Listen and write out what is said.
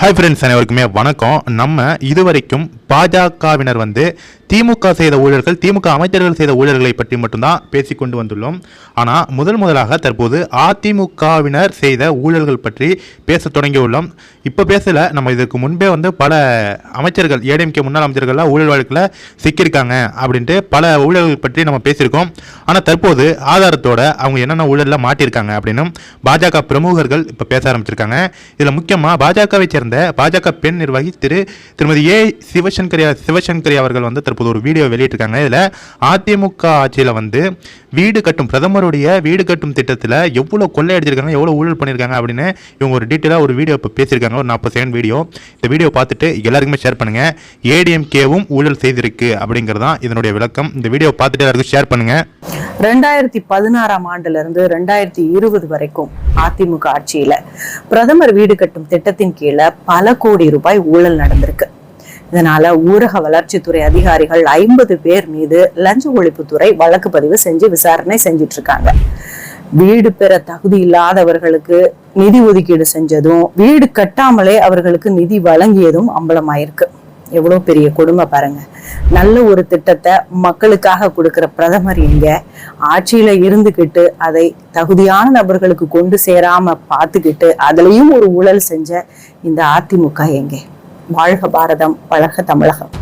Hi friends அனைவருக்குமே வணக்கம். நம்ம இதுவரைக்கும் பாஜகவினர் வந்து திமுக செய்த ஊழல்கள் திமுக அமைச்சர்கள் செய்த ஊழல்களை பற்றி மட்டும்தான் பேசிக்கொண்டு வந்துள்ளோம். ஆனால் முதல் முதலாக தற்போது அதிமுகவினர் செய்த ஊழல்கள் பற்றி பேச தொடங்கியுள்ளோம் இப்போ பேசல நம்ம இதுக்கு முன்பே வந்து பல அமைச்சர்கள் ஏடிஎம்கே முன்னாள் அமைச்சர்கள்லாம் ஊழல் வழக்கில் சிக்கியிருக்காங்க அப்படின்ட்டு பல ஊழல்கள் பற்றி நம்ம பேசியிருக்கோம். ஆனால் தற்போது ஆதாரத்தோட அவங்க என்னென்ன ஊழலில் மாட்டியிருக்காங்க அப்படின்னு பாஜக பிரமுகர்கள் இப்போ பேச ஆரம்பிச்சிருக்காங்க. இதில் முக்கியமாக பாஜகவை சேர்ந்த பாஜக பெண் நிர்வாகி திரு திருமதி ஏ சிவசங்கரியா சிவசங்கரி அவர்கள் வந்து தற்போது ஒரு வீடியோ வெளியிட்டிருக்காங்க. இதில் அதிமுக ஆட்சியில் வந்து வீடு கட்டும் பிரதமருடைய வீடு கட்டும் திட்டத்தில் எவ்வளோ கொள்ளையடிச்சிருக்காங்க எவ்வளோ ஊழல் பண்ணியிருக்காங்க அப்படின்னு இவங்க ஒரு டீட்டெயிலாக ஒரு வீடியோ இப்போ பேசியிருக்காங்க. ஒரு நாற்பது செகண்ட் வீடியோ. இந்த வீடியோ பார்த்துட்டு எல்லாருக்குமே ஷேர் பண்ணுங்கள் ஏடிஎம்கேவும் ஊழல் செய்திருக்கு அப்படிங்கிறது தான் இதனுடைய விளக்கம். இந்த வீடியோ பார்த்துட்டு எல்லாருக்கும் ஷேர் பண்ணுங்கள் ரெண்டாயிரத்தி பதினாறாம் ஆண்டுல இருந்து ரெண்டாயிரத்தி இருபது வரைக்கும் அதிமுக ஆட்சியில பிரதமர் வீடு கட்டும் திட்டத்தின் கீழே பல கோடி ரூபாய் ஊழல் நடந்திருக்கு. இதனால ஊரக வளர்ச்சித்துறை அதிகாரிகள் ஐம்பது பேர் மீது லஞ்ச ஒழிப்புத்துறை வழக்கு பதிவு செஞ்சு விசாரணை செஞ்சிட்டு இருக்காங்க. வீடு பெற தகுதி இல்லாதவர்களுக்கு நிதி ஒதுக்கீடு செஞ்சதும் வீடு கட்டாமலே அவர்களுக்கு நிதி வழங்கியதும் அம்பலமாயிருக்கு. எவ்வளவு பெரிய கொடுமை பாருங்க. நல்ல ஒரு திட்டத்தை மக்களுக்காக கொடுக்கிற பிரதமர் எங்க ஆட்சியில இருந்துகிட்டு அதை தகுதியான நபர்களுக்கு கொண்டு சேராம பார்த்துக்கிட்டு அதுலயும் ஒரு ஊழல் செஞ்ச இந்த அதிமுக எங்கே? வாழ்க பாரதம் பழக தமிழகம்.